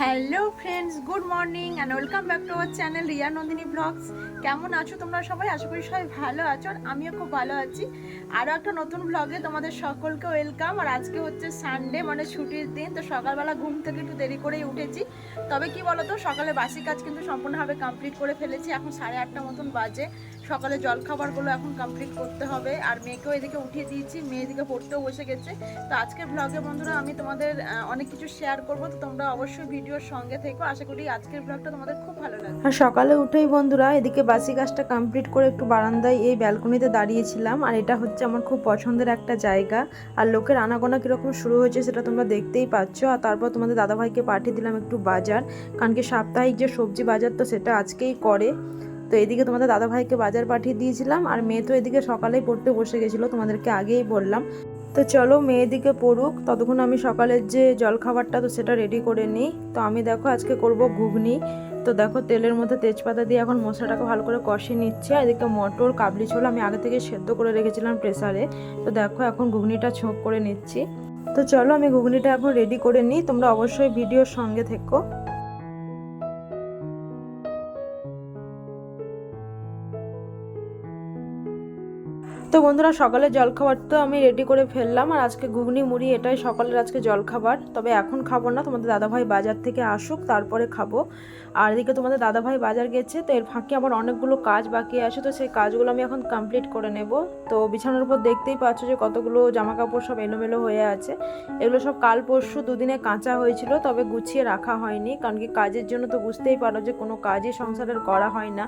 Hello friends good morning and welcome back to our channel Riya Nandini blogs কেমন আছো তোমরা সবাই? আশা করি সবাই ভালো আছো আর আমিও খুব ভালো আছি। আরও একটা নতুন ব্লগে তোমাদের সকলকে ওয়েলকাম আর আজকে হচ্ছে সানডে মানে ছুটির দিন, তো সকালবেলা ঘুম থেকে একটু দেরি করেই উঠেছি। তবে কি বলতো, সকালে বাসি কাজ কিন্তু সম্পূর্ণভাবে কমপ্লিট করে ফেলেছি। এখন সাড়ে আটটা মতন বাজে। সকালে জলখাবারগুলো এখন কমপ্লিট করতে হবে। আর মেয়েকেও এদিকে উঠিয়ে দিয়েছি, মেয়ে এদিকে পড়তেও বসে গেছে। তো আজকের ব্লগে বন্ধুরা আমি তোমাদের অনেক কিছু শেয়ার করব। তো তোমরা অবশ্যই ভিডিওর সঙ্গে থেকো। আশা করি আজকের ব্লগটা তোমাদের খুব ভালো লাগবে। আর সকালে উঠেই বন্ধুরা এদিকে বাসি কাজটা কমপ্লিট করে একটু বারান্দায় এই ব্যালকনিতে দাঁড়িয়েছিলাম। আর এটা হচ্ছে আমার খুব পছন্দের একটা জায়গা। আর লোকের আনাগোনা কীরকম শুরু হয়েছে সেটা তোমরা দেখতেই পাচ্ছ। আর তারপর তোমাদের দাদাভাইকে পাঠিয়ে দিলাম একটু বাজার। কারণ কি সাপ্তাহিক যে সবজি বাজার তো সেটা আজকেই করে। তো এদিকে তোমাদের দাদাভাইকে বাজার পাঠিয়ে দিয়েছিলাম, আর মেয়ে তো এদিকে সকালেই পড়তে বসে গেছিল, তোমাদেরকে আগেই বললাম। তো চলো মেয়ে দিকে পড়ুক, ততক্ষণ আমি সকালের যে জলখাবারটা, তো সেটা রেডি করে নিই। তো আমি দেখো আজকে করব ঘুগনি। তো দেখো তেলের মধ্যে তেজপাতা দিয়ে এখন মশলাটাকে ভালো করে কষিয়ে নিচ্ছে, আর এদিকে মটর, কাবলি ছোলা আমি আগে থেকে সেদ্ধ করে রেখেছিলাম প্রেসারে। তো দেখো এখন ঘুগনিটা ছোঁক করে নিচ্ছি। তো চলো আমি ঘুগনিটা এখন রেডি করে নিই, তোমরা অবশ্যই ভিডিওর সঙ্গে থেকো। তো বন্ধুরা, সকালে জলখাবার তো আমি রেডি করে ফেললাম আর আজকে ঘুগনি, মুড়ি এটাই সকালের আজকে জলখাবার। তবে এখন খাব না, তোমাদের দাদাভাই বাজার থেকে আসুক, তারপরে খাব। আর এদিকে তোমাদের দাদাভাই বাজার গেছে, তো এর ফাঁকে আমার অনেকগুলো কাজ বাকি আছে, তো সেই কাজগুলো আমি এখন কমপ্লিট করে নেব। তো বিছানার উপর দেখতেই পাচ্ছ যে কতগুলো জামা কাপড় সব এলোমেলো হয়ে আছে। এগুলো সব কাল পরশু দুদিনে কাঁচা হয়েছিল, তবে গুছিয়ে রাখা হয়নি। কারণ কি কাজের জন্য তো বুঝতেই পারো যে কোনো কাজই সংসারের করা হয় না।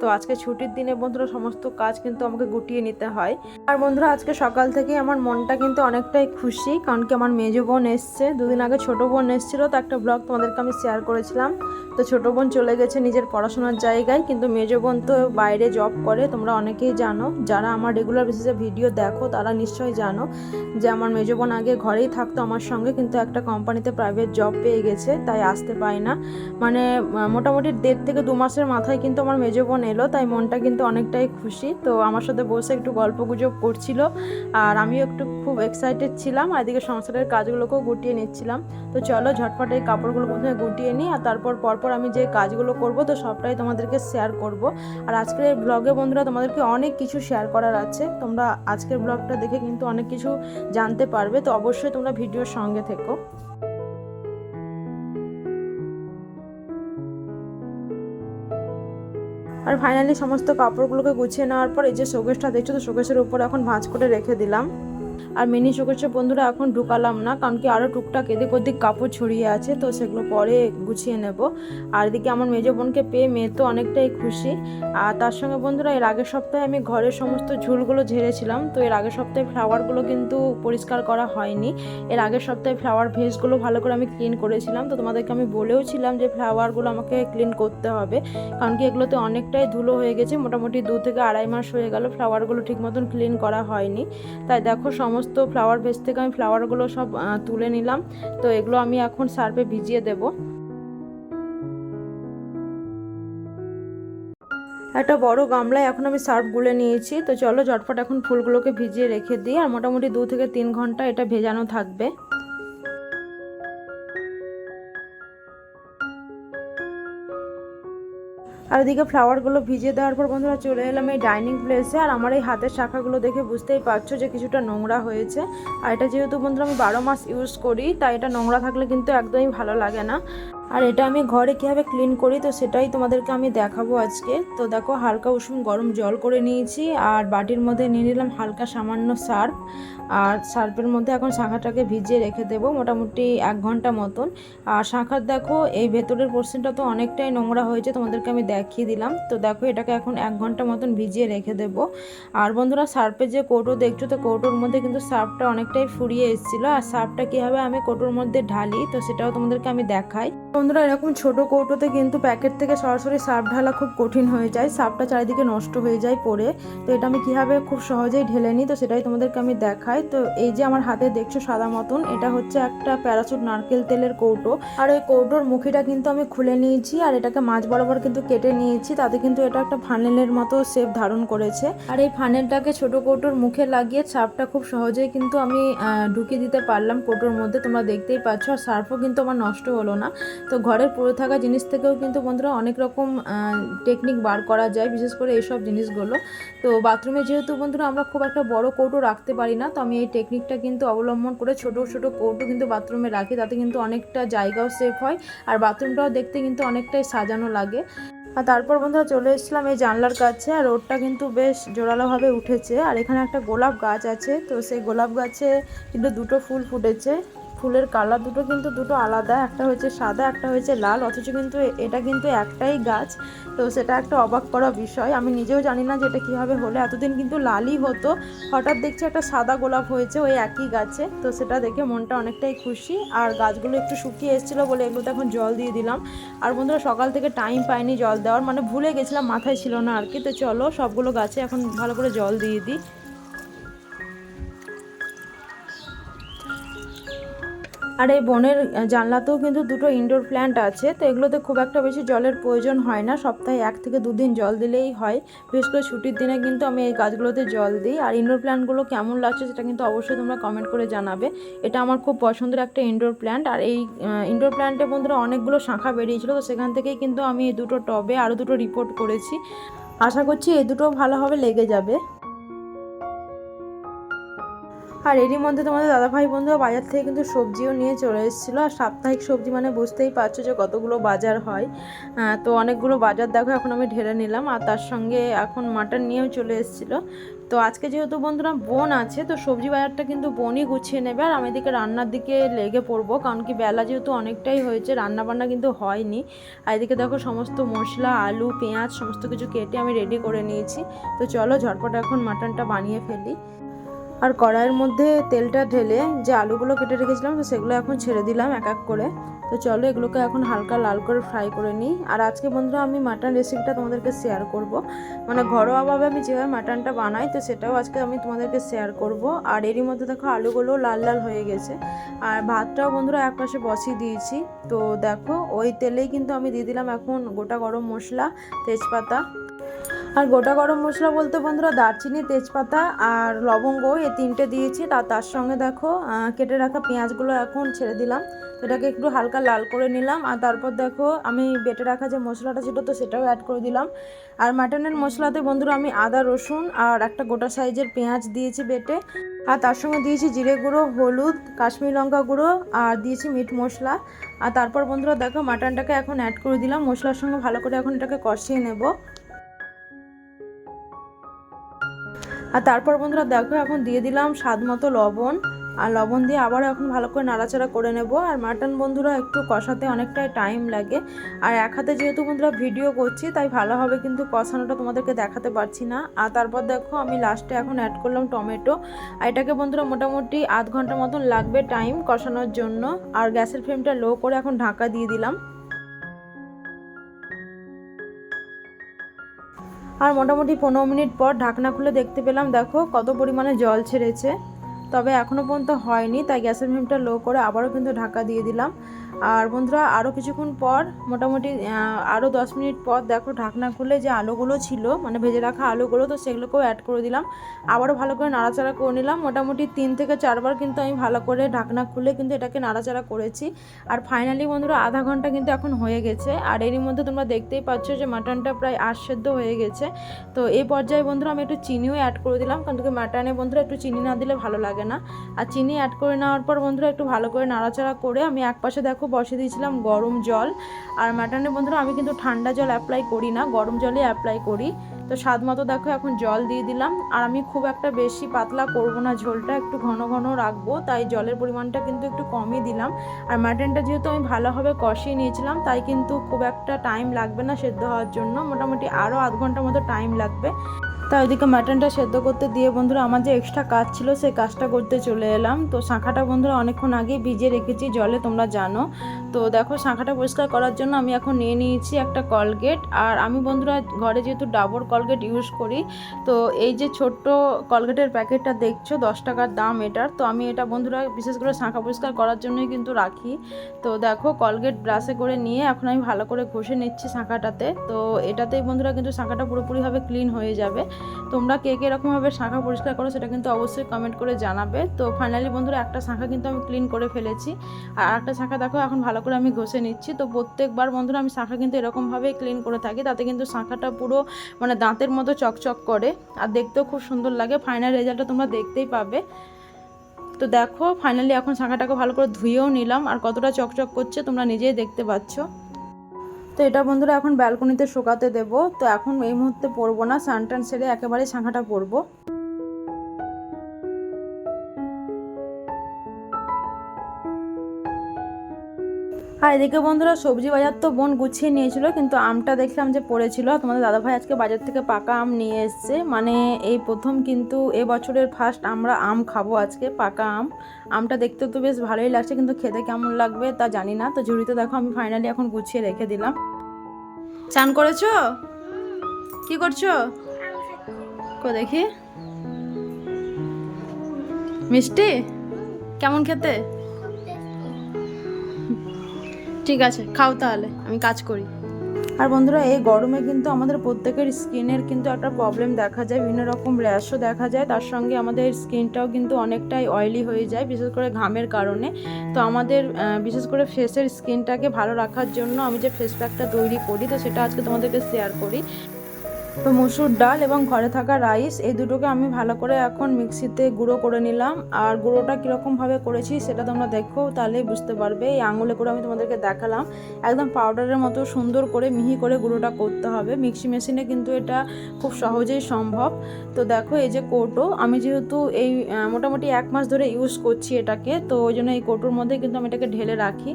তো আজকে ছুটির দিনে বন্ধুরা, সমস্ত কাজ কিন্তু আমাকে গুটিয়ে নিতে হয়। আর বন্ধুরা, আজকে সকাল থেকে আমার মনটা কিন্তু অনেকটাই খুশি, কারণ কি আমার মেজো বোন এসছে। দুদিন আগে ছোট বোন এসেছিল, তো একটা ব্লগ তোমাদেরকে আমি শেয়ার করেছিলাম। তো ছোট বোন চলে গেছে নিজের পড়াশোনার জায়গায়, কিন্তু মেজো বোন তো বাইরে জব করে, তোমরা অনেকেই জানো। যারা আমার রেগুলার বেসিসে ভিডিও দেখো, তারা নিশ্চয়ই জানো যে আমার মেজো বোন আগে ঘরেই থাকতো আমার সঙ্গে, কিন্তু একটা কোম্পানিতে প্রাইভেট জব পেয়ে গেছে, তাই আসতে পায় না। মানে মোটামুটি দেড় থেকে দু মাসের মাথায় কিন্তু আমার মেজো বোন এলো, তাই মনটা কিন্তু অনেকটাই খুশি। তো আমার সাথে বসে একটু গল্প গুজব করছিল। আর আমিও একটু খুব এক্সাইটেড ছিলাম আর এদিকে সংসারের কাজগুলোকেও গুটিয়ে নিচ্ছিলাম। তো চলো ঝটপট এই কাপড়গুলো প্রথমে গুটিয়ে নিই আর তারপর পরপর আমি যে কাজগুলো করব, তো সবটাই তোমাদেরকে শেয়ার করব। আর আজকের এই ব্লগে বন্ধুরা তোমাদেরকে অনেক কিছু শেয়ার করার আছে। তোমরা আজকের ব্লগটা দেখে কিন্তু অনেক কিছু জানতে পারবে। তো অবশ্যই তোমরা ভিডিওর সঙ্গে থেকো। আর ফাইনালি সমস্ত কাপড়গুলোকে গুছিয়ে নেওয়ার পর এই যে শোকেসটা দেখছ, তো শোকেসের উপর এখন ভাঁজ করে রেখে দিলাম। আর মিনি শোকেসে বন্ধুরা, এখন ঢুকালাম না, কারণ কি আরও টুকটাক এদিক ওদিক কাপড় ছড়িয়ে আছে, তো সেগুলো পরে গুছিয়ে নেব। আর এদিকে আমার মেজো বোনকে পেয়ে মেয়ে তো অনেকটাই খুশি। আর তার সঙ্গে, বন্ধুরা, এর আগের সপ্তাহে আমি ঘরের সমস্ত ঝুলগুলো ঝেড়েছিলাম, তো এর আগের সপ্তাহে ফ্লাওয়ারগুলো কিন্তু পরিষ্কার করা হয়নি। এর আগের সপ্তাহে ফ্লাওয়ার ভেজগুলো ভালো করে আমি ক্লিন করেছিলাম, তো তোমাদেরকে আমি বলেও ছিলাম যে ফ্লাওয়ারগুলো আমাকে ক্লিন করতে হবে। কারণ কি এগুলোতে অনেকটাই ধুলো হয়ে গেছে, মোটামুটি দু থেকে আড়াই মাস হয়ে গেল ফ্লাওয়ারগুলো ঠিক মতন ক্লিন করা হয়নি। তাই দেখো সমস্ত ফ্লাওয়ার ভেজ থেকে আমি ফ্লাওয়ারগুলো সব তুলে নিলাম। তো এগুলো আমি এখন সার্ফে ভিজিয়ে দেবো। একটা বড় গামলায় এখন আমি সার্ফ গুলে নিয়েছি। তো চলো ঝটপট এখন ফুলগুলোকে ভিজিয়ে রেখে দিই। আর মোটামুটি দু থেকে তিন ঘণ্টা এটা ভেজানো থাকবে। আর ওদিকে ফ্লাওয়ারগুলো ভিজিয়ে দেওয়ার পর বন্ধুরা চলে এলাম এই ডাইনিং প্লেসে আর আমার এই হাতের শাখাগুলো দেখে বুঝতেই পারছ যে কিছুটা নোংরা হয়েছে। আর এটা যেহেতু বন্ধুরা আমি বারো মাস ইউজ করি, তাই এটা নোংরা থাকলে কিন্তু একদমই ভালো লাগে না। আর এটা আমি ঘরে কীভাবে ক্লিন করি তো সেটাই তোমাদেরকে আমি দেখাবো আজকে। তো দেখো হালকা উষুম গরম জল করে নিয়েছি আর বাটির মধ্যে নিয়ে নিলাম হালকা সামান্য সার্ফ। আর সার্ফের মধ্যে এখন শাঁখাটাকে ভিজিয়ে রেখে দেবো মোটামুটি এক ঘণ্টা মতন। আর শাঁখার দেখো এই ভেতরের পোর্শনটা তো অনেকটাই নোংরা হয়েছে তোমাদেরকে আমি দেখিয়ে দিলাম। তো দেখো এটাকে এখন এক ঘণ্টা মতন ভিজিয়ে রেখে দেবো। আর বন্ধুরা সার্ফের যে কৌটো দেখছ তো কৌটোর মধ্যে কিন্তু সার্ফটা অনেকটাই ফুরিয়ে এসেছিল। আর সার্ফটা কীভাবে আমি কৌটোর মধ্যে ঢালি তো সেটাও তোমাদেরকে আমি দেখাই। বন্ধুরা, এরকম ছোট কৌটোতে কিন্তু প্যাকেট থেকে সরাসরি সার্ফ ঢালা খুব কঠিন হয়ে যায়। সার্ফটা চারিদিকে নষ্ট হয়ে যায় পরে তো এটা আমি কীভাবে খুব সহজেই ঢেলে নিই, তো সেটাই তোমাদেরকে আমি দেখাই। তো এই যে আমার হাতে দেখছ সাদা মতন, এটা হচ্ছে একটা প্যারাসুট নারকেল তেলের কৌটো। আর ওই কৌটোর মুখিটা কিন্তু আমি খুলে নিয়েছি, আর এটাকে মাছ বরাবর কিন্তু কেটে নিয়েছি। তাতে কিন্তু এটা একটা ফানেলের মতো শেপ ধারণ করেছে। আর এই ফানেলটাকে ছোট কৌটোর মুখে লাগিয়ে সার্ফটা খুব সহজেই কিন্তু আমি ঢুকিয়ে দিতে পারলাম কৌটোর মধ্যে। তোমরা দেখতেই পাচ্ছ, আর সার্ফও কিন্তু আমার নষ্ট হলো না। তো ঘরের পড়ে থাকা জিনিস থেকেও কিন্তু বন্ধুরা অনেক রকম টেকনিক বার করা যায়, বিশেষ করে এইসব জিনিসগুলো। তো বাথরুমে যেহেতু বন্ধুরা আমরা খুব একটা বড় কৌটো রাখতে পারি না, তো আমি এই টেকনিকটা কিন্তু অবলম্বন করে ছোট ছোট কৌটো কিন্তু বাথরুমে রাখি, তাতে কিন্তু অনেকটা জায়গাও সেফ হয় আর বাথরুমটাও দেখতে কিন্তু অনেকটাই সাজানো লাগে। আর তারপর বন্ধুরা চলে এসেছিলাম এই জানলার কাছে, আর রোডটা কিন্তু বেশ জোরালোভাবে উঠেছে। আর এখানে একটা গোলাপ গাছ আছে, তো সেই গোলাপ গাছে কিন্তু দুটো ফুল ফুটেছে। ফুলের কালার দুটো কিন্তু দুটো আলাদা, একটা হয়েছে সাদা, একটা হয়েছে লাল, অথচ কিন্তু এটা কিন্তু একটাই গাছ। তো সেটা একটা অবাক করা বিষয়। আমি নিজেও জানি না যে এটা কীভাবে হলো। এতদিন কিন্তু লালই হতো। হঠাৎ দেখছি একটা সাদা গোলাপ হয়েছে ওই একই গাছে। তো সেটা দেখে মনটা অনেকটাই খুশি। আর গাছগুলো একটু শুকিয়ে এসেছিল বলে এগুলোতে এখন জল দিয়ে দিলাম। আর বন্ধুরা, সকাল থেকে টাইম পাইনি জল দেওয়ার। মানে ভুলে গেছিলাম, মাথায় ছিল না আর কি। তো চলো সবগুলো গাছে এখন ভালো করে জল দিয়ে দিই। আর এই বনের জানলাতেও কিন্তু দুটো ইনডোর প্ল্যান্ট আছে, তো এগুলোতে খুব একটা বেশি জলের প্রয়োজন হয় না। সপ্তাহে এক থেকে দুদিন জল দিলেই হয়। বিশেষ করে ছুটির দিনে কিন্তু আমি এই গাছগুলোতে জল দিই। আর ইনডোর প্ল্যান্টগুলো কেমন লাগছে সেটা কিন্তু অবশ্যই তোমরা কমেন্ট করে জানাবে। এটা আমার খুব পছন্দের একটা ইনডোর প্ল্যান্ট আর এই ইনডোর প্ল্যান্টে বন্ধুরা অনেকগুলো শাখা বেরিয়েছিল, তো সেখান থেকেই কিন্তু আমি এই দুটো টবে আরও দুটো রিপোর্ট করেছি। আশা করছি এই দুটো ভালোভাবে লেগে যাবে। আর এরই মধ্যে তোমাদের দাদাভাই বন্ধুরা বাজার থেকে কিন্তু সবজিও নিয়ে চলে এসেছিল। আর সাপ্তাহিক সবজি মানে বুঝতেই পারছ যে কতগুলো বাজার হয়। তো অনেকগুলো বাজার দেখো, এখন আমি ঢেলে নিলাম। আর তার সঙ্গে এখন মাটন নিয়েও চলে এসেছিল। তো আজকে যেহেতু বন্ধুরা বোন আছে, তো সবজি বাজারটা কিন্তু বোনই গুছিয়ে নেবে। আর আমি এদিকে রান্নার দিকে লেগে পড়ব, কারণ কি বেলা যেহেতু অনেকটাই হয়েছে রান্না বান্না কিন্তু হয়নি। আর এদিকে দেখো সমস্ত মশলা, আলু, পেঁয়াজ, সমস্ত কিছু কেটে আমি রেডি করে নিয়েছি। তো চলো ঝটপট এখন মাটনটা বানিয়ে ফেলি। আর কড়াইয়ের মধ্যে তেলটা ঢেলে যে আলুগুলো কেটে রেখেছিলাম, তো সেগুলো এখন ছেড়ে দিলাম এক এক করে। তো চলো এগুলোকে এখন হালকা লাল করে ফ্রাই করে নিই। আর আজকে বন্ধুরা আমি মাটন রেসিপিটা তোমাদেরকে শেয়ার করব। মানে ঘরোয়াভাবে আমি যেভাবে মাটনটা বানাই, তো সেটাও আজকে আমি তোমাদেরকে শেয়ার করব। আর এরই মধ্যে দেখো আলুগুলো লাল লাল হয়ে গেছে। আর ভাতটাও বন্ধুরা এক পাশে বসিয়ে দিয়েছি। তো দেখো ওই তেলেই কিন্তু আমি দিয়ে দিলাম এখন গোটা গরম মশলা, তেজপাতা। আর গোটা গরম মশলা বলতে বন্ধুরা দারচিনি, তেজপাতা আর লবঙ্গ এই তিনটে দিয়েছি। তার তার সঙ্গে দেখো কেটে রাখা পেঁয়াজগুলো এখন ছেড়ে দিলাম। এটাকে একটু হালকা লাল করে নিলাম আর তারপর দেখো, আমি বেটে রাখা যে মশলাটা ছিল তো সেটাও অ্যাড করে দিলাম। আর মাটনের মশলাতে বন্ধুরা আমি আদা, রসুন আর একটা গোটা সাইজের পেঁয়াজ দিয়েছি বেটে। আর তার সঙ্গে দিয়েছি জিরে গুঁড়ো, হলুদ, কাশ্মীর লঙ্কা গুঁড়ো আর দিয়েছি মিট মশলা। আর তারপর বন্ধুরা দেখো মাটনটাকে এখন অ্যাড করে দিলাম। মশলার সঙ্গে ভালো করে এখন এটাকে কষিয়ে নেব। আর তারপর বন্ধুরা দেখো, এখন দিয়ে দিলাম স্বাদ মতো লবণ। আর লবণ দিয়ে আবার এখন ভালো করে নাড়াচাড়া করে নেব। আর মাটন বন্ধুরা একটু কষাতে অনেকটাই টাইম লাগে। আর এক হাতে যেহেতু বন্ধুরা ভিডিও করছি, তাই ভালোভাবে কিন্তু কষানোটা তোমাদেরকে দেখাতে পারছি না। আর তারপর দেখো, আমি লাস্টে এখন অ্যাড করলাম টমেটো। আর এটাকে বন্ধুরা মোটামুটি আধ ঘণ্টা মতন লাগবে টাইম কষানোর জন্য। আর গ্যাসের ফ্লেমটা লো করে এখন ঢাকা দিয়ে দিলাম। আর মোটামুটি পনেরো মিনিট পর ঢাকনা খুলে দেখতে পেলাম, দেখো কত পরিমাণে জল ছেড়েছে। তবে এখনও পর্যন্ত হয়নি, তাই গ্যাসের ফ্লেমটা লো করে আবারও কিন্তু ঢাকা দিয়ে দিলাম। আর বন্ধুরা আরও কিছুক্ষণ পর, মোটামুটি আরও দশ মিনিট পর দেখো ঢাকনা খুলে যে আলুগুলো ছিল মানে ভেজে রাখা আলুগুলো, তো সেগুলোকেও অ্যাড করে দিলাম। আবারও ভালো করে নাড়াচাড়া করে নিলাম। মোটামুটি তিন থেকে চারবার কিন্তু আমি ভালো করে ঢাকনা খুলে কিন্তু এটাকে নাড়াচাড়া করেছি। আর ফাইনালি বন্ধুরা, আধা ঘণ্টা কিন্তু এখন হয়ে গেছে। আর এরই মধ্যে তোমরা দেখতেই পাচ্ছ যে মাটনটা প্রায় আশ সেদ্ধ হয়ে গেছে। তো এই পর্যায়ে বন্ধুরা, আমি একটু চিনিও অ্যাড করে দিলাম, কারণ কি মাটনে বন্ধুরা একটু চিনি না দিলে ভালো লাগে না। আর চিনি অ্যাড করে নেওয়ার পর বন্ধুরা, একটু ভালো করে নাড়াচাড়া করে আমি এক পাশে দেখো বসে দিয়েছিলাম গরম জল। আর মাটনে বন্ধুরা, আমি কিন্তু ঠান্ডা জল অ্যাপ্লাই করি না, গরম জলই অ্যাপ্লাই করি। তো স্বাদ মতো দেখো এখন জল দিয়ে দিলাম। আর আমি খুব একটা বেশি পাতলা করব না, ঝোলটা একটু ঘন ঘন রাখব, তাই জলের পরিমাণটা কিন্তু একটু কমই দিলাম। আর মাটনটা যেহেতু আমি ভালোভাবে কষিয়ে নিয়েছিলাম, তাই কিন্তু খুব একটা টাইম লাগবে না সেদ্ধ হওয়ার জন্য। মোটামুটি আরও আধ ঘণ্টার মতো টাইম লাগবে। তাই ওইদিকে মাটনটা সেদ্ধ করতে দিয়ে বন্ধুরা আমার যে এক্সট্রা কাজ ছিল সেই কাজটা করতে চলে এলাম। তো শাঁখাটা বন্ধুরা অনেকক্ষণ আগে ভিজে রেখেছি, জলে তোমরা জানো। তো দেখো, শাঁখাটা পরিষ্কার করার জন্য আমি এখন নিয়ে নিয়েছি একটা কলগেট। আর আমি বন্ধুরা ঘরে যেহেতু ডাবর কলগেট ইউজ করি, তো এই যে ছোট্ট কলগেটের প্যাকেটটা দেখছ, দশ টাকার দাম এটার। তো আমি এটা বন্ধুরা বিশেষ করে শাঁখা পরিষ্কার করার জন্যই কিন্তু রাখি। তো দেখো, কলগেট ব্রাশে করে নিয়ে এখন আমি ভালো করে ঘষে নিচ্ছি শাঁখাটাতে। তো এটাতেই বন্ধুরা কিন্তু শাঁখাটা পুরোপুরিভাবে ক্লিন হয়ে যাবে। তোমরা কে কে এরকমভাবে শাঁখা পরিষ্কার করো সেটা কিন্তু অবশ্যই কমেন্ট করে জানাবে। তো ফাইনালি বন্ধুরা একটা শাঁখা কিন্তু আমি ক্লিন করে ফেলেছি। আর একটা শাঁখা দেখো, এখন ভালো করে আমি ঘষে নিচ্ছি। তো প্রত্যেকবার বন্ধুরা আমি শাঁখা কিন্তু এরকমভাবেই ক্লিন করে থাকি, তাতে কিন্তু শাঁখাটা পুরো মানে দাঁতের মতো চকচক করে আর দেখতেও খুব সুন্দর লাগে। ফাইনাল রেজাল্টটা তোমরা দেখতেই পাবে। তো দেখো ফাইনালি এখন শাঁখাটাকে ভালো করে ধুয়েও নিলাম আর কতটা চকচক করছে তোমরা নিজেই দেখতে পাচ্ছ। তো এটা বন্ধুরা এখন ব্যালকনিতে শুকাতে দেবো। তো এখন এই মুহূর্তে পরবো না সানটান সেরে একেবারে শাঁখাটা পরবো। আর এদিকে বন্ধুরা সবজি বাজার তো বোন গুছিয়ে নিয়েছিল, কিন্তু আমটা দেখলাম যে পড়েছিল। তোমাদের দাদাভাই আজকে বাজার থেকে পাকা আম নিয়ে এসছে। মানে এই প্রথম কিন্তু এ বছরের ফার্স্ট আমরা আম খাব আজকে, পাকা আম। আমটা দেখতে তো বেশ ভালোই লাগছে, কিন্তু খেতে কেমন লাগবে তা জানি না। তো ঝুড়িতে দেখো আমি ফাইনালি এখন গুছিয়ে রেখে দিলাম। চান করেছ? কি করছ? কো দেখি। মিষ্টি? কেমন খেতে? ঠিক আছে, খাও তাহলে, আমি কাজ করি। আর বন্ধুরা, এই গরমে কিন্তু আমাদের প্রত্যেকের স্কিনের কিন্তু একটা প্রবলেম দেখা যায়, বিভিন্ন রকম র্যাশও দেখা যায়, তার সঙ্গে আমাদের স্কিনটাও কিন্তু অনেকটাই অয়েলি হয়ে যায়, বিশেষ করে ঘামের কারণে। তো আমাদের বিশেষ করে ফেসের স্কিনটাকে ভালো রাখার জন্য আমি যে ফেস প্যাকটা তৈরি করি, তো সেটা আজকে তোমাদেরকে শেয়ার করি। তো মসুর ডাল এবং ঘরে থাকা রাইস, এই দুটোকে আমি ভালো করে এখন মিক্সিতে গুঁড়ো করে নিলাম। আর গুঁড়োটা কীরকমভাবে করেছি সেটা তোমরা দেখো, তাহলেই বুঝতে পারবে। এই আঙুলে করে আমি তোমাদেরকে দেখালাম। একদম পাউডারের মতো সুন্দর করে মিহি করে গুঁড়োটা করতে হবে। মিক্সি মেশিনে কিন্তু এটা খুব সহজেই সম্ভব। তো দেখো এই যে কোটো, আমি যেহেতু এই মোটামুটি এক মাস ধরে ইউজ করছি এটাকে, তো ওই জন্য এই কোটোর মধ্যে কিন্তু আমি এটাকে ঢেলে রাখি।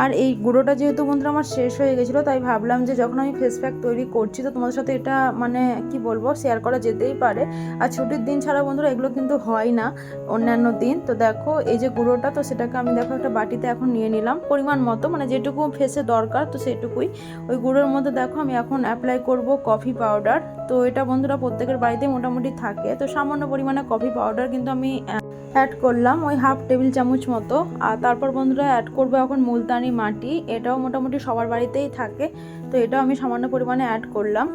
আর এই গুঁড়োটা যেহেতু বন্ধুরা আমার শেষ হয়ে গেছিল, তাই ভাবলাম যে যখন আমি ফেস প্যাক তৈরি করছি, তো তোমাদের সাথে এটা মানে কি বলব শেয়ার করা যেতেই পারে। আর ছুটির দিন ছাড়া বন্ধুরা এগুলো কিন্তু হয় না, অন্যান্য দিন। তো দেখো, এই যে গুঁড়োটা, তো সেটাকে আমি দেখো একটা বাটিতে এখন নিয়ে নিলাম। পরিমাণ মতো মানে যেটুকু ফেসে দরকার, তো সেটুকুই। ওই গুঁড়োর মধ্যে দেখো, আমি এখন অ্যাপ্লাই করব কফি পাউডার তো এটা বন্ধুরা প্রত্যেকের বাড়িতে মোটামুটি থাকে। তো সামান্য পরিমাণে কফি পাউডার কিন্তু আমি অ্যাড করলাম ওই হাফ টেবিল চামচ মতো। আর তারপর বন্ধুরা অ্যাড করব এখন মুলতানি মাটি। এটাও মোটামুটি সবার বাড়িতেই থাকে। তো এটাও আমি সামান্য পরিমাণে অ্যাড করলাম।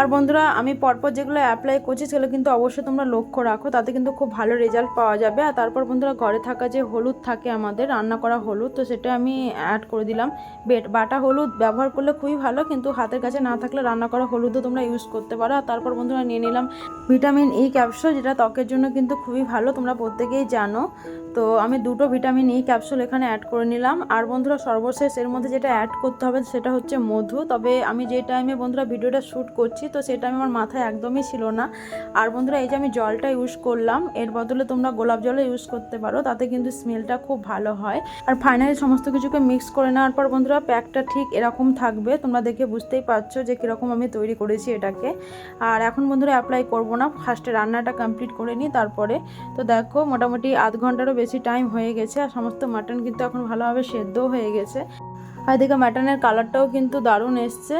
আর বন্ধুরা, আমি পরপর যেগুলো অ্যাপ্লাই করছি সেগুলো কিন্তু অবশ্যই তোমরা লক্ষ্য রাখো, তাতে কিন্তু খুব ভালো রেজাল্ট পাওয়া যাবে। আর তারপর বন্ধুরা, ঘরে থাকা যে হলুদ থাকে আমাদের, রান্না করা হলুদ, তো সেটা আমি অ্যাড করে দিলাম। বেট, বাটা হলুদ ব্যবহার করলে খুবই ভালো, কিন্তু হাতের কাছে না থাকলে রান্না করা হলুদও তোমরা ইউজ করতে পারো। আর তারপর বন্ধুরা, নিয়ে নিলাম ভিটামিন ই ক্যাপসুল যেটা ত্বকের জন্য কিন্তু খুবই ভালো, তোমরা প্রত্যেকেই জানো। তো আমি দুটো ভিটামিন ই ক্যাপসুল এখানে অ্যাড করে নিলাম। আর বন্ধুরা, সর্বশেষ এর মধ্যে যেটা অ্যাড করতে হবে সেটা হচ্ছে মধু। তবে আমি যে টাইমে বন্ধুরা ভিডিওটা শ্যুট করছি তো সেটা আমি আমার মাথায় একদমই ছিল না। আর বন্ধুরা, এই যে আমি জলটা ইউজ করলাম, এর বদলে তোমরা গোলাপ জলও ইউজ করতে পারো, তাতে কিন্তু স্মেলটা খুব ভালো হয়। আর ফাইনালি সমস্ত কিছুকে মিক্স করে নেওয়ার পর বন্ধুরা প্যাকটা ঠিক এরকম থাকবে, তোমরা দেখে বুঝতেই পারছ যে কীরকম আমি তৈরি করেছি এটাকে। আর এখন বন্ধুরা অ্যাপ্লাই করব না ফার্স্টে রান্নাটা কমপ্লিট করে নিই, তারপরে তো দেখো মোটামুটি আধ ঘন্টারও বেশি টাইম হয়ে গেছে, আর সমস্ত মাটন কিন্তু এখন ভালোভাবে সেদ্ধও হয়ে গেছে। আর এদিকে মাটনের কালারটাও কিন্তু দারুণ এসছে।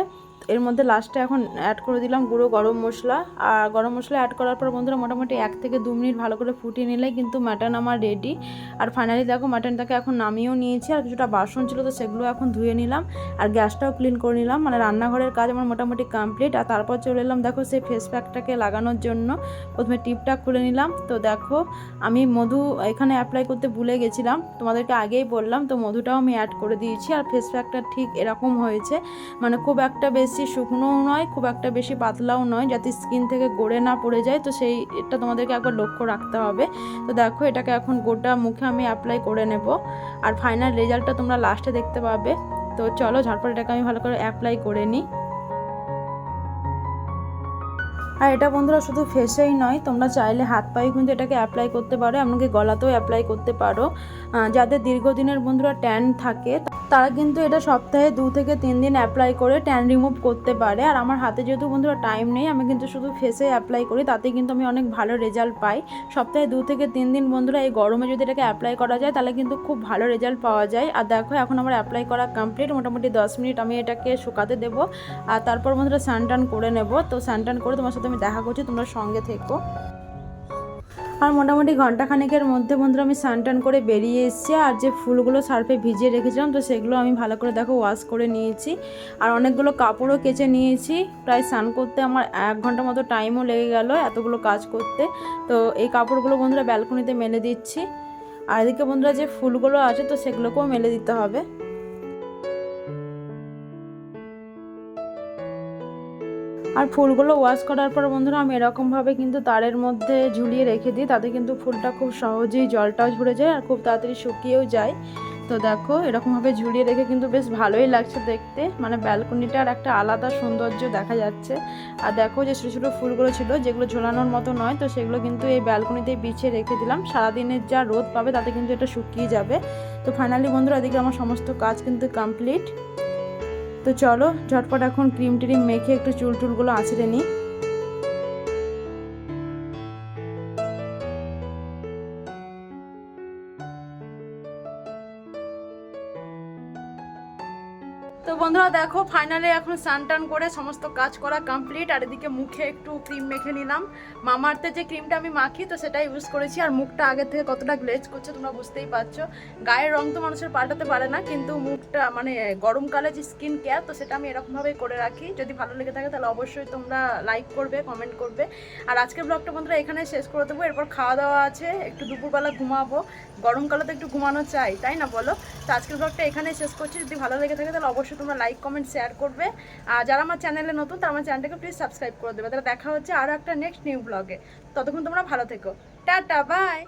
এর মধ্যে লাস্টে এখন অ্যাড করে দিলাম গুঁড়ো গরম মশলা। আর গরম মশলা অ্যাড করার পর বন্ধুরা মোটামুটি এক থেকে দু মিনিট ভালো করে ফুটিয়ে নিলে কিন্তু মাটন আমার রেডি আর ফাইনালি দেখো মাটনটাকে এখন নামিয়েও নিয়েছি, আর কিছুটা বাসন ছিল তো সেগুলো এখন ধুয়ে নিলাম। আর গ্যাসটাও ক্লিন করে নিলাম মানে রান্নাঘরের কাজ আমার মোটামুটি কমপ্লিট আর তারপর চলে এলাম দেখো সেই ফেস প্যাকটাকে লাগানোর জন্য। প্রথমে টিপটা খুলে নিলাম। তো দেখো আমি মধু এখানে অ্যাপ্লাই করতে ভুলে গেছিলাম। তোমাদেরকে আগেই বললাম, তো মধুটাও আমি অ্যাড করে দিয়েছি। আর ফেস প্যাকটা ঠিক এরকম হয়েছে। মানে খুব একটা বেশি শুকনোও নয়, খুব একটা বেশি পাতলাও নয়, যাতে স্কিন থেকে গড়ে না পড়ে যায়। তো সেই, এটা তোমাদেরকে একবার লক্ষ্য রাখতে হবে। তো দেখো, এটাকে এখন গোটা মুখে আমি অ্যাপ্লাই করে নেব। আর ফাইনাল রেজাল্টটা তোমরা লাস্টে দেখতে পাবে। তো চলো, ঝটপট এটাকে আমি ভালো করে অ্যাপ্লাই করে নিই। আর এটা বন্ধুরা শুধু ফেসেই নয়, তোমরা চাইলে হাত পায়ে কিন্তু এটাকে অ্যাপ্লাই করতে পারো, এমনকি গলাতেও অ্যাপ্লাই করতে পারো। যাদের দীর্ঘদিনের বন্ধুরা ট্যান থাকে, তারা কিন্তু এটা সপ্তাহে দু থেকে তিন দিন অ্যাপ্লাই করে ট্যান রিমুভ করতে পারে। আর আমার হাতে যেহেতু বন্ধুরা টাইম নেই, আমি কিন্তু শুধু ফেসে অ্যাপ্লাই করি তাতে কিন্তু আমি অনেক ভালো রেজাল্ট পাই। সপ্তাহে দু থেকে তিন দিন বন্ধুরা এই গরমে যদি এটাকে অ্যাপ্লাই করা যায়, তাহলে কিন্তু খুব ভালো রেজাল্ট পাওয়া যায়। আর দেখো, এখন আমার অ্যাপ্লাই করা কমপ্লিট মোটামুটি দশ মিনিট আমি এটাকে শুকাতে দেবো। আর তারপর বন্ধুরা স্নান করে নেব। তো স্নান করে তোমার সাথে আমি দেখা করছি, তোমরা সঙ্গে থেকো। আর মোটামুটি ঘন্টাখানেকের মধ্যে বন্ধুরা আমি স্নান করে বেরিয়ে এসেছি, আর যে ফুলগুলো সার্ফে ভিজিয়ে রেখেছিলাম, তো সেগুলো আমি ভালো করে দেখো ওয়াশ করে নিয়েছি। আর অনেকগুলো কাপড়ও কেচে নিয়েছি, প্রায় স্নান করতে আমার এক ঘণ্টা মতো টাইমও লেগে গেল এতগুলো কাজ করতে। তো এই কাপড়গুলো বন্ধুরা ব্যালকনিতে মেলে দিচ্ছি। আর এদিকে বন্ধুরা যে ফুলগুলো আছে, তো সেগুলোকেও মেলে দিতে হবে। আর ফুলগুলো ওয়াশ করার পর বন্ধুরা আমি এরকমভাবে কিন্তু তারের মধ্যে ঝুলিয়ে রেখে দিই, তাতে কিন্তু ফুলটা খুব সহজেই জলটাও ঝরে যায় আর খুব তাড়াতাড়ি শুকিয়েও যায়। তো দেখো, এরকমভাবে ঝুলিয়ে রেখে কিন্তু বেশ ভালোই লাগছে দেখতে। মানে ব্যালকনিটার একটা আলাদা সৌন্দর্য দেখা যাচ্ছে। আর দেখো যে ছোটো ছোটো ফুলগুলো ছিল, যেগুলো ঝোলানোর মতো নয়, তো সেগুলো কিন্তু এই ব্যালকনিতে বিছিয়ে রেখে দিলাম। সারাদিনের যা রোদ পাবে তাতে কিন্তু এটা শুকিয়ে যাবে। তো ফাইনালি বন্ধুরা, এদিকে আমার সমস্ত কাজ কিন্তু কমপ্লিট তো চলো ঝটপট এখন ক্রিম ট্রিম মেখে একটু চুল টুলগুলো আছড়ে নিই। বন্ধুরা দেখো ফাইনালে এখন স্নান টান করে সমস্ত কাজ করা কমপ্লিট আর এদিকে মুখে একটু ক্রিম মেখে নিলাম। মামার্থে যে ক্রিমটা আমি মাখি, তো সেটা ইউজ করেছি, আর মুখটা আগের থেকে কতটা গ্লেজ করছে তোমরা বুঝতেই পারছ। গায়ের রং তো মানুষের পাল্টাতে পারে না, কিন্তু মুখটা মানে গরমকালে যে স্কিন কেয়ার তো সেটা আমি এরকমভাবেই করে রাখি। যদি ভালো লেগে থাকে তাহলে অবশ্যই তোমরা লাইক করবে কমেন্ট করবে। আর আজকের ব্লগটা বন্ধুরা এখানে শেষ করে দেবো। এরপর খাওয়া দাওয়া আছে, একটু দুপুরবেলা ঘুমাবো। গরমকালে তো একটু ঘুমানো চাই, তাই না বলো? তো আজকের ব্লগটা এখানে শেষ করছি। যদি ভালো লেগে থাকে তাহলে অবশ্যই তোমরা লাইক কমেন্ট শেয়ার করবে। আর যারা আমার চ্যানেলে নতুন, তারা আমার চ্যানেলটাকে প্লিজ সাবস্ক্রাইব করে দেবে। তাহলে দেখা হচ্ছে আরও একটা নেক্সট নিউ ব্লগে ততক্ষণ তোমরা ভালো থেকো। Tata bye